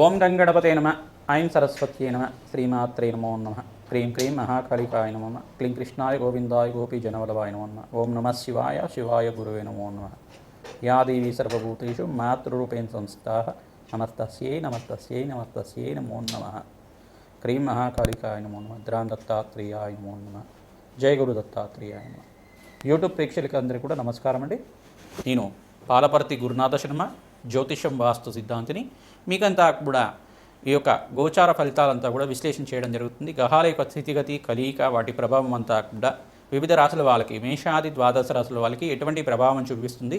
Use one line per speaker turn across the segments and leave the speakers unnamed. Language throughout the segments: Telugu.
ఓం గంగణపతే నమ. ఐం సరస్వత్యే నమ. శ్రీమాత్రే నమో నమ. క్రీం క్రీం మహాకాళికాయ నమ. క్లీం కృష్ణాయ గోవిందాయ గోపీ జనవలవాయ నమో. నమ ఓం నమ శివాయ శివాయ గురువే నమో నమ. యా దేవీ సర్వభూతేషు మాతృరూపేణ సంస్థా. నమస్తస్యై నమస్తస్యై నమస్తస్యై నమో నమ. క్రీం మహాకాళికాయ నమో నమ. ద్రాం దత్తాత్రేయాయ నమో నమ. జయ గురు దత్తాత్రేయాయ నమ. యూట్యూబ్ ప్రేక్షకులకి అందరికీ కూడా నమస్కారం అండి నేను పాలపర్తి గురునాథ శర్మ జ్యోతిషం వాస్తు సిద్ధాంతిని మీకంతా కూడా ఈ యొక్క గోచార ఫలితాలంతా కూడా విశ్లేషణ చేయడం జరుగుతుంది. గ్రహాల యొక్క స్థితిగతి కలియిక వాటి ప్రభావం అంతా కూడా వివిధ రాశుల వాళ్ళకి మేషాది ద్వాదశ రాశుల వాళ్ళకి ఎటువంటి ప్రభావం చూపిస్తుంది?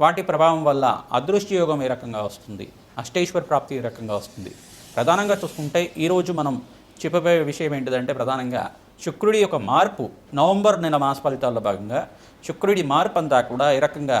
వాటి ప్రభావం వల్ల అదృష్టి యోగం ఏ రకంగా వస్తుంది? అష్టేశ్వర ప్రాప్తి ఏ రకంగా వస్తుంది? ప్రధానంగా చూసుకుంటే ఈరోజు మనం చెప్పబోయే విషయం ఏంటిదంటే ప్రధానంగా శుక్రుడి యొక్క మార్పు నవంబర్ నెల మాస ఫలితాల్లో భాగంగా శుక్రుడి మార్పు అంతా కూడా ఏ రకంగా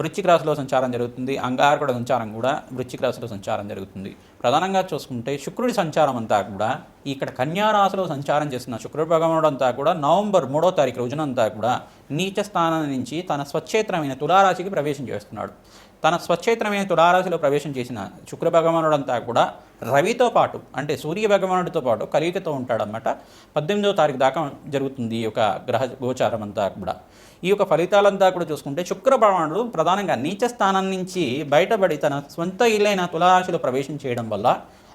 వృశ్చిక రాశిలో సంచారం జరుగుతుంది. అంగారకుడ సంచారం కూడా వృశ్చిక రాశిలో సంచారం జరుగుతుంది. ప్రధానంగా చూసుకుంటే శుక్రుడి సంచారం అంతా కూడా ఇక్కడ కన్యారాశిలో సంచారం చేసిన శుక్రుడి భగవానుడు అంతా కూడా నవంబర్ మూడో తారీఖు రోజునంతా కూడా నీచ స్థానం నుంచి తన స్వచ్ఛేత్రమైన తులారాశికి ప్రవేశం చేస్తున్నాడు. తన స్వచ్ఛేత్రమైన తులారాశిలో ప్రవేశం చేసిన శుక్ర భగవానుడంతా కూడా రవితో పాటు అంటే సూర్య భగవానుడితో పాటు కలియుగతో ఉంటాడనమాట పద్దెనిమిదో తారీఖు దాకా జరుగుతుంది ఈ యొక్క గ్రహ గోచారం అంతా కూడా. ఈ యొక్క ఫలితాలంతా కూడా చూసుకుంటే శుక్ర భగవానుడు ప్రధానంగా నీచ స్థానం నుంచి బయటపడి తన సొంత ఇల్లైన తులారాశిలో ప్రవేశం చేయడం వల్ల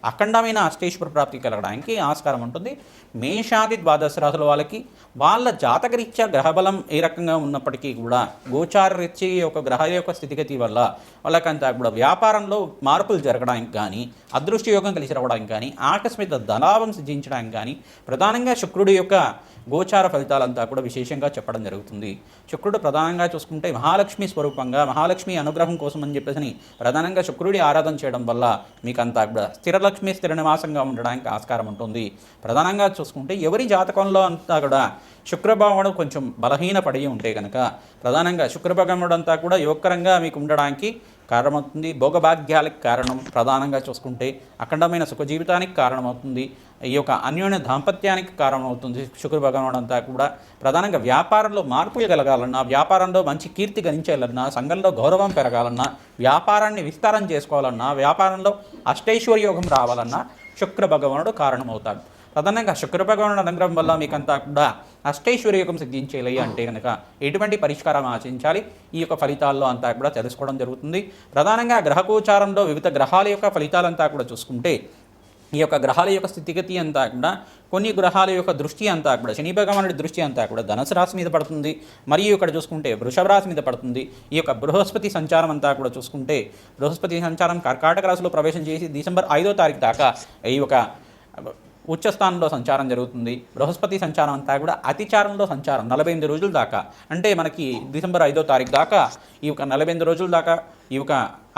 అఖండమైన అష్టేశ్వర ప్రాప్తి కలగడానికి ఆస్కారం ఉంటుంది. మేషాది ద్వాదశ రాశుల వాళ్ళకి వాళ్ళ జాతకరీత్యా గ్రహబలం ఏ రకంగా ఉన్నప్పటికీ కూడా గోచార రీత్యా యొక్క గ్రహ యొక్క స్థితిగతి వల్ల వాళ్ళకంతా కూడా వ్యాపారంలో మార్పులు జరగడానికి కానీ అదృష్ట యోగం కలిసి రావడానికి కానీ ఆకస్మిక ధనాభం సిద్ధించడానికి కానీ ప్రధానంగా శుక్రుడి యొక్క గోచార ఫలితాలంతా కూడా విశేషంగా చెప్పడం జరుగుతుంది. శుక్రుడు ప్రధానంగా చూసుకుంటే మహాలక్ష్మి స్వరూపంగా మహాలక్ష్మి అనుగ్రహం కోసం అని చెప్పేసి ప్రధానంగా శుక్రుడి ఆరాధన చేయడం వల్ల మీకు అంతా కూడా స్థిరలక్ష్మి స్థిర నివాసంగా ఉండడానికి ఆస్కారం ఉంటుంది. ప్రధానంగా చూసుకుంటే ఎవరి జాతకంలో అంతా కూడా శుక్రభావముడు కొంచెం బలహీనపడి ఉంటే కనుక ప్రధానంగా శుక్రభగముడు అంతా కూడా యువకరంగా మీకు ఉండడానికి కారణమవుతుంది. భోగభాగ్యాలకు కారణం ప్రధానంగా చూసుకుంటే అఖండమైన సుఖ జీవితానికి కారణమవుతుంది. ఈ యొక్క అన్యోన్య దాంపత్యానికి కారణమవుతుంది. శుక్ర భగవానుడు అంతా కూడా ప్రధానంగా వ్యాపారంలో మార్పులు కలగాలన్నా వ్యాపారంలో మంచి కీర్తి గణించాలన్నా సంఘంలో గౌరవం పెరగాలన్నా వ్యాపారాన్ని విస్తారం చేసుకోవాలన్నా వ్యాపారంలో అష్టైశ్వర్యోగం రావాలన్నా శుక్ర భగవానుడు కారణమవుతాడు. ప్రధానంగా శుక్ర భగవానుడు అనుగ్రహం వల్ల మీకంతా కూడా అష్టైశ్వర్యోగం సిద్ధించేలే అంటే కనుక ఎటువంటి పరిష్కారం ఆచరించాలి ఈ యొక్క ఫలితాల్లో అంతా కూడా తెలుసుకోవడం జరుగుతుంది. ప్రధానంగా గ్రహగోచారంలో వివిధ గ్రహాల యొక్క ఫలితాలంతా కూడా చూసుకుంటే ఈ యొక్క గ్రహాల యొక్క స్థితిగతి అంతా కూడా కొన్ని గ్రహాల యొక్క దృష్టి అంతా కూడా శని భగవానుడి దృష్టి అంతా కూడా ధనుసు రాశి మీద పడుతుంది. మరియు ఇక్కడ చూసుకుంటే వృషభ రాశి మీద పడుతుంది. ఈ యొక్క బృహస్పతి సంచారం అంతా కూడా చూసుకుంటే బృహస్పతి సంచారం కర్కాటక రాశిలో ప్రవేశం చేసి డిసెంబర్ ఐదో తారీఖు దాకా ఈ యొక్క ఉచ్చస్థానంలో సంచారం జరుగుతుంది. బృహస్పతి సంచారం అంతా కూడా అతిచారంలో సంచారం నలభై ఎనిమిది రోజుల దాకా. అంటే మనకి డిసెంబర్ ఐదో తారీఖు దాకా ఈ యొక్క నలభై ఎనిమిది రోజుల దాకా ఈ యొక్క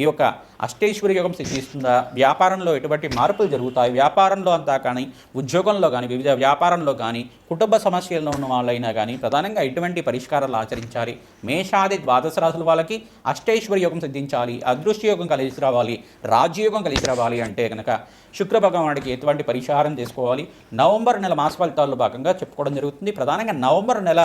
ఈ యొక్క అష్టైశ్వర్య యోగం సిద్ధిస్తుందా? వ్యాపారంలో ఎటువంటి మార్పులు జరుగుతాయి? వ్యాపారంలో అంతా కానీ ఉద్యోగంలో కానీ వివిధ వ్యాపారంలో కానీ కుటుంబ సమస్యల్లో ఉన్న వాళ్ళైనా కానీ ప్రధానంగా ఎటువంటి పరిష్కారాలు ఆచరించాలి? మేషాది ద్వాదశ రాసుల వాళ్ళకి అష్టైశ్వర్య యోగం సిద్ధించాలి అదృష్ట యోగం కలిసి రావాలి రాజ్యయోగం కలిసి రావాలి అంటే కనుక శుక్ర భగవానుడికి ఎటువంటి పరిహారం చేసుకోవాలి? నవంబర్ నెల మాస ఫలితాల్లో భాగంగా చెప్పుకోవడం జరుగుతుంది. ప్రధానంగా నవంబర్ నెల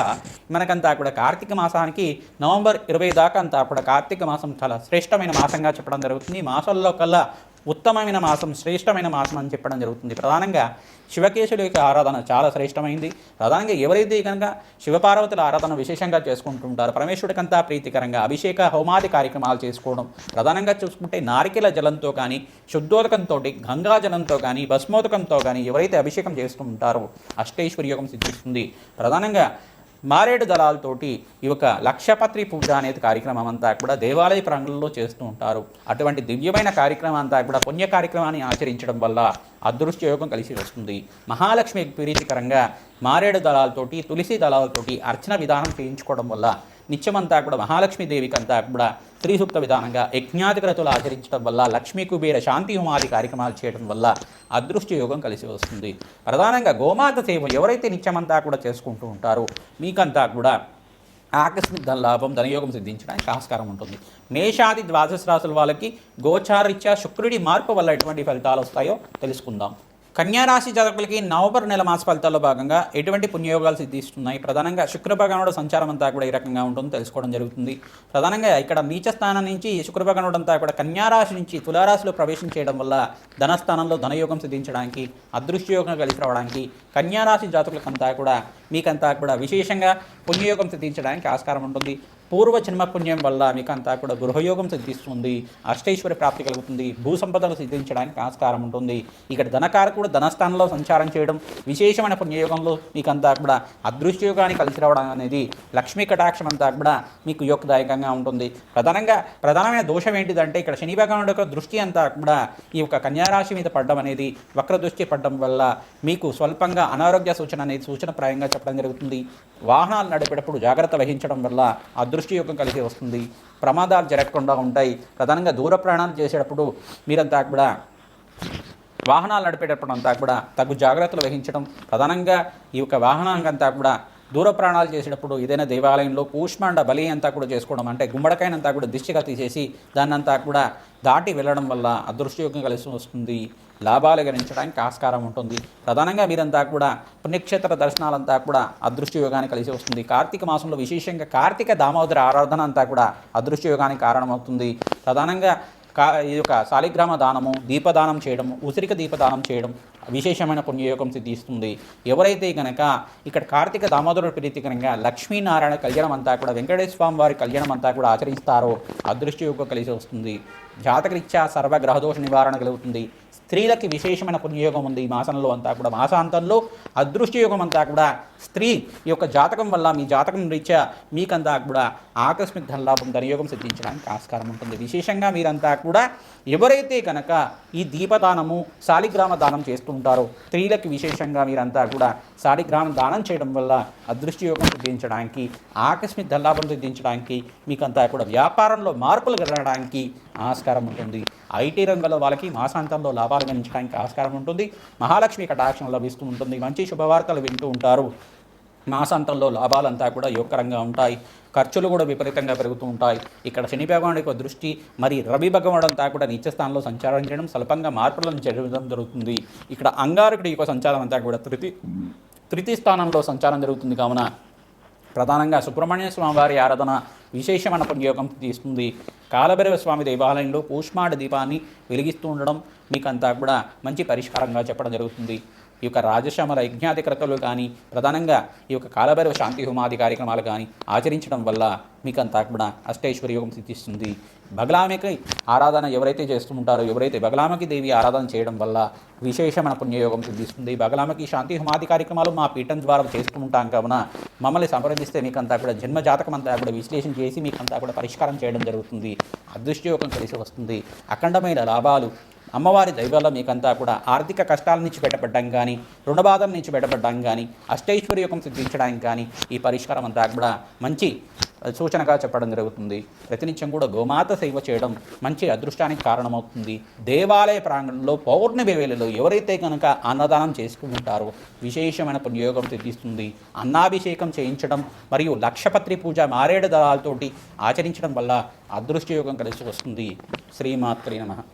మనకంతా కూడా కార్తీక మాసానికి నవంబర్ ఇరవై దాకా అంతా కూడా కార్తీక మాసం చాలా శ్రేష్టమైన మాసంగా చెప్పడం జరుగుతుంది. ఈ మాసంలో కల్లా ఉత్తమమైన మాసం శ్రేష్టమైన మాసం అని చెప్పడం జరుగుతుంది. ప్రధానంగా శివకేశుడి యొక్క ఆరాధన చాలా శ్రేష్టమైంది. ప్రధానంగా ఎవరైతే కనుక శివపార్వతుల ఆరాధన విశేషంగా చేసుకుంటుంటారో పరమేశ్వరుడికంతా ప్రీతికరంగా అభిషేక హోమాది కార్యక్రమాలు చేసుకోవడం ప్రధానంగా చూసుకుంటే నారికెల జలంతో కానీ శుద్ధోదకంతో గంగా జలంతో కానీ భస్మోదకంతో కానీ ఎవరైతే అభిషేకం చేస్తూ ఉంటారో అష్టైశ్వర్యోగం సిద్ధిస్తుంది. ప్రధానంగా మారేడు దళాలతోటి ఈ యొక్క లక్షపత్రి పూజ అనేది కార్యక్రమం అంతా కూడా దేవాలయ ప్రాంగణంలో చేస్తూ ఉంటారు. అటువంటి దివ్యమైన కార్యక్రమం అంతా కూడా పుణ్య కార్యక్రమాన్ని ఆచరించడం వల్ల అదృష్ట యోగం కలిసి వస్తుంది. మహాలక్ష్మి ప్రీతికరంగా మారేడు దళాలతోటి తులసి దళాలతోటి అర్చన విధానం చేయించుకోవడం వల్ల నిత్యమంతా కూడా మహాలక్ష్మీదేవికి అంతా కూడా స్త్రీ సూక్త విధానంగా యజ్ఞాధికరతులు ఆచరించడం వల్ల లక్ష్మీ కుబేర శాంతి హోమాది కార్యక్రమాలు చేయడం వల్ల అదృష్ట యోగం కలిసి వస్తుంది. ప్రధానంగా గోమాత సేవ ఎవరైతే నిత్యమంతా కూడా చేసుకుంటూ ఉంటారో మీకంతా కూడా ఆకస్మిక ధన లాభం ధనయోగం సిద్ధించడానికి ఆస్కారం ఉంటుంది. మేషాది ద్వాదశ రాశుల వాళ్ళకి గోచారీత్యా శుక్రుడి మార్పు వల్ల ఎటువంటి ఫలితాలు వస్తాయో తెలుసుకుందాం. కన్యారాశి జాతకులకి నవంబర్ నెల మాస ఫలితాల్లో భాగంగా ఎటువంటి పుణ్యయోగాలు సిద్ధిస్తున్నాయి? ప్రధానంగా శుక్రభగనుడు సంచారం అంతా కూడా ఈ రకంగా ఉంటుందో తెలుసుకోవడం జరుగుతుంది. ప్రధానంగా ఇక్కడ నీచ స్థానం నుంచి శుక్రభగనుడు అంతా కూడా కన్యారాశి నుంచి తులారాశిలో చేయడం వల్ల ధనస్థానంలో ధనయోగం సిద్ధించడానికి అదృష్టయోగం కలిసి రావడానికి కన్యారాశి జాతకులకంతా కూడా మీకంతా కూడా విశేషంగా పుణ్యయోగం సిద్ధించడానికి ఆస్కారం ఉంటుంది. పూర్వ జన్మ పుణ్యం వల్ల మీకంతా కూడా గృహయోగం సిద్ధిస్తుంది అష్టైశ్వర్య ప్రాప్తి కలుగుతుంది భూ సంపదలు సిద్ధించడానికి ఆస్కారం ఉంటుంది. ఇక్కడ ధనకారకుడు ధనస్థానంలో సంచారం చేయడం విశేషమైన పుణ్యయోగంలో మీకంతా కూడా అదృష్టయోగాన్ని కలిసి రావడం అనేది లక్ష్మీ కటాక్షం అంతా కూడా మీకు యోగదాయకంగా ఉంటుంది. ప్రధానంగా ప్రధానమైన దోషం ఏంటిదంటే ఇక్కడ శని భగవానుడు యొక్క దృష్టి అంతా కూడా ఈ యొక్క కన్యారాశి మీద పడడం అనేది వక్ర దృష్టి పడడం వల్ల మీకు స్వల్పంగా అనారోగ్య సూచన అనేది సూచన ప్రాయంగా చెప్పడం జరుగుతుంది. వాహనాలు నడిపేటప్పుడు జాగ్రత్త వహించడం వల్ల అదృష్ట యోగం కలిసి వస్తుంది. ప్రమాదాలు జరగకుండా ఉంటాయి. ప్రధానంగా దూర ప్రయాణాలు చేసేటప్పుడు మీరంతా కూడా వాహనాలు నడిపేటప్పుడు అంతా కూడా తగు జాగ్రత్తలు వహించడం. ప్రధానంగా ఈ యొక్క వాహనానికంతా కూడా దూర ప్రాణాలు చేసేటప్పుడు ఏదైనా దేవాలయంలో కూష్మాండ బలి అంతా కూడా చేసుకోవడం అంటే గుమ్మడికాయనంతా కూడా దిష్టిగా తీసేసి దాన్నంతా కూడా దాటి వెళ్ళడం వల్ల అదృష్టయోగం కలిసి వస్తుంది. లాభాలు గణించడానికి ఆస్కారం ఉంటుంది. ప్రధానంగా మీరంతా కూడా పుణ్యక్షేత్ర దర్శనాలంతా కూడా అదృష్ట యోగానికి కలిసి వస్తుంది. కార్తీక మాసంలో విశేషంగా కార్తీక దామోదర ఆరాధన అంతా కూడా అదృష్ట యోగానికి కారణమవుతుంది. ప్రధానంగా కా ఈ యొక్క శాలిగ్రామ దానము దీపదానం చేయడం ఉసిరిక దీపదానం చేయడం విశేషమైన పుణ్యయోగం సిద్ధిస్తుంది. ఎవరైతే కనుక ఇక్కడ కార్తీక దామోదరుడు ప్రీతికరంగా లక్ష్మీనారాయణ కళ్యాణం అంతా కూడా వెంకటేశ్వర స్వామి వారి కళ్యాణం అంతా కూడా ఆచరిస్తారో అదృష్టయోగం కలిసి వస్తుంది. జాతకరీత్యా సర్వగ్రహదోష నివారణ కలుగుతుంది. స్త్రీలకి విశేషమైన పుణ్యయోగం ఉంది ఈ మాసంలో అంతా కూడా. మాసాంతంలో అదృష్టయోగం అంతా కూడా స్త్రీ ఈ యొక్క జాతకం వల్ల మీ జాతకం రీత్యా మీకంతా కూడా ఆకస్మిక ధనలాభం ధనయోగం సిద్ధించడానికి ఆస్కారం ఉంటుంది. విశేషంగా మీరంతా కూడా ఎవరైతే కనుక ఈ దీపదానము శాలిగ్రామ దానం చేస్తూ ఉంటారో స్త్రీలకి విశేషంగా మీరంతా కూడా శాలిగ్రామ దానం చేయడం వల్ల అదృష్టయోగం సిద్ధించడానికి ఆకస్మిక ధనలాభం సిద్ధించడానికి మీకంతా కూడా వ్యాపారంలో మార్పులు కలగడానికి ఆస్కారం ఉంటుంది. ఐటీ రంగంలో వాళ్ళకి మాసాంతంలో లాభాలు గణించడానికి ఆస్కారం ఉంటుంది. మహాలక్ష్మి కటాక్షం లభిస్తూ ఉంటుంది. మంచి శుభవార్తలు వింటూ ఉంటారు. మాసాంతంలో లాభాలంతా కూడా యోగకరంగా ఉంటాయి. ఖర్చులు కూడా విపరీతంగా పెరుగుతూ ఉంటాయి. ఇక్కడ శని భగవానుడి యొక్క దృష్టి మరి రవి భగవానుడు అంతా కూడా నిత్యస్థానంలో సంచారం చేయడం స్వల్పంగా మార్పులను జరగడం జరుగుతుంది. ఇక్కడ అంగారకుడి యొక్క సంచారం అంతా కూడా తృతి తృతీయ స్థానంలో సంచారం జరుగుతుంది కావున ప్రధానంగా సుబ్రహ్మణ్య స్వామి వారి ఆరాధన విశేషమైన పుణ్యయోగం తీస్తుంది. కాలభైరవ స్వామి దేవాలయంలో కూష్మాడ దీపాన్ని వెలిగిస్తూ ఉండడం మీకంతా కూడా మంచి పరిష్కారంగా చెప్పడం జరుగుతుంది. ఈ యొక్క రాజశ్యామల క్రతలు కానీ ప్రధానంగా ఈ యొక్క కాలభైరవ శాంతి హోమాది కార్యక్రమాలు కానీ ఆచరించడం వల్ల మీకంతా కూడా అష్టైశ్వర్య యోగం సిద్ధిస్తుంది. బగలామికి ఆరాధన ఎవరైతే చేస్తూ ఉంటారో ఎవరైతే బగలామకి దేవి ఆరాధన చేయడం వల్ల విశేషమైన పుణ్యయోగం సిద్ధిస్తుంది. బగలామకి శాంతి హోమాది కార్యక్రమాలు మా పీఠం ద్వారా చేస్తూ ఉంటాం కావున మమ్మల్ని సంప్రదిస్తే మీకంతా కూడా జన్మ జాతకం అంతా కూడా విశ్లేషణ చేసి మీకంతా కూడా పరిష్కారం చేయడం జరుగుతుంది. అదృష్టయోగం కలిసి వస్తుంది. అఖండమైన లాభాలు అమ్మవారి దైవాల మీకంతా కూడా ఆర్థిక కష్టాల నుంచి బయటపడడం కానీ రుణబాధల నుంచి బయటపడడం కానీ అష్టైశ్వర్యోగం సిద్ధించడానికి కానీ ఈ పరిష్కారం అంతా కూడా మంచి సూచనగా చెప్పడం జరుగుతుంది. ప్రతినిత్యం కూడా గోమాత సేవ చేయడం మంచి అదృష్టానికి కారణమవుతుంది. దేవాలయ ప్రాంగణంలో పౌర్ణమి వేళలో ఎవరైతే కనుక అన్నదానం చేసుకుంటారో విశేషమైన పుణ్యోగం సిద్ధిస్తుంది. అన్నాభిషేకం చేయించడం మరియు లక్షపత్రి పూజ మారేడు దళాలతోటి ఆచరించడం వల్ల అదృష్టయోగం కలిసి వస్తుంది. శ్రీమాత్రి నమ.